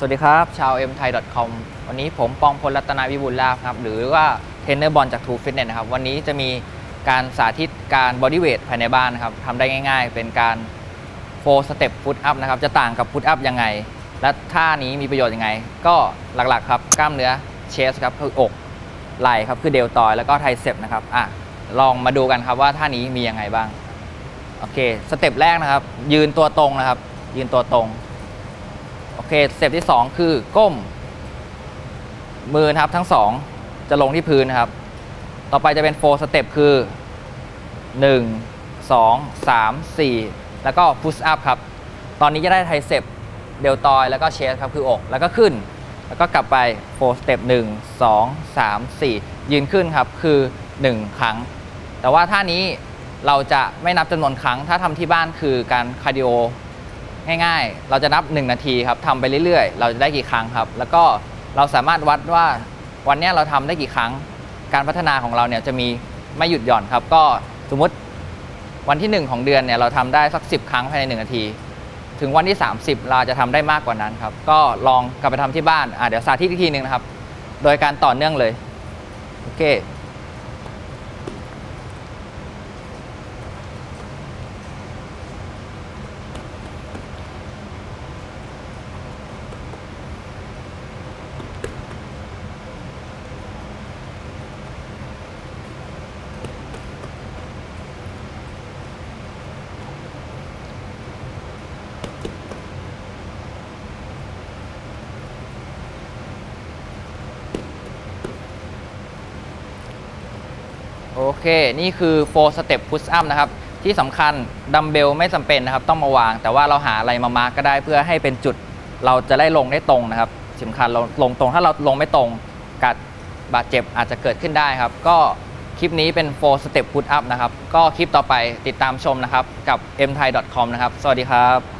สวัสดีครับ ชาว m t h a i c o m วันนี้ผมปองพลรัตนาวิบูลลาภครับ หรือว่าเทรนเนอร์บอลจาก True Fitness นะครับ วันนี้จะมีการสาธิตการบอดี้เวทภายในบ้านนะครับทำได้ง่ายๆ เป็นการ4 step foot up นะครับ จะต่างกับ foot up ยังไง และท่านี้มีประโยชน์ยังไง ก็หลักๆครับ กล้ามเนื้อเชสครับคืออก ไหล่ครับคือเดลตอย แล้วก็ไทเซปนะครับอะลองมาดูกันครับว่าท่านี้มียังไงบ้าง โอเค สเต็ปแรกนะครับ ยืนตัวตรงนะครับ ยืนตัวตรง โอเคสเต็ปที่ 2 คือก้ม มือนะครับทั้งสองจะลงที่พื้นนะครับ ต่อไปจะเป็นโฟสเต็ปคือ 1 2 3 4 แล้วก็พุชอัพครับ ตอนนี้จะได้ไทเซปเดลตอยแล้วก็เชสครับคืออก แล้วก็ขึ้น แล้วก็กลับไปโฟสเต็ป1 2 3 4ยืนขึ้นครับ คือ 1 ครั้ง แต่ว่าท่านี้เราจะไม่นับจำนวนครั้ง ถ้าทำที่บ้านคือการคาร์ดิโอ ง่ายๆ เราจะนับ 1 นาทีครับทำไปเรื่อยๆ เราจะได้กี่ครั้งครับ แล้วก็เราสามารถวัดว่าวันนี้เราทำได้กี่ครั้ง การพัฒนาของเราเนี่ยจะมีไม่หยุดหย่อนครับ ก็สมมติวันที่ 1 ของเดือนเนี่ยเราทำได้สัก 10 ครั้งภายใน 1 นาที ถึงวันที่ 30 เราจะทำได้มากกว่านั้นครับ ก็ลองกลับไปทำที่บ้านอะเดี๋ยวสาธิตอีกทีหนึ่งนะครับ โดยการต่อเนื่องเลย โอเค โอเค นี่คือ 4 step push up นะครับ ที่สำคัญดัมเบลไม่จำเป็นนะครับ ต้องมาวาง แต่ว่าเราหาอะไรมามาร์กก็ได้เพื่อให้เป็นจุดเราจะได้ลงได้ตรงนะครับสำคัญเราลงตรงถ้าเราลงไม่ตรงกัดบาดเจ็บอาจจะเกิดขึ้นได้ครับ ก็คลิปนี้เป็น 4 step push up นะครับ ก็คลิปต่อไปติดตามชมนะครับ กับ m t h a i c o m นะครับ สวัสดีครับ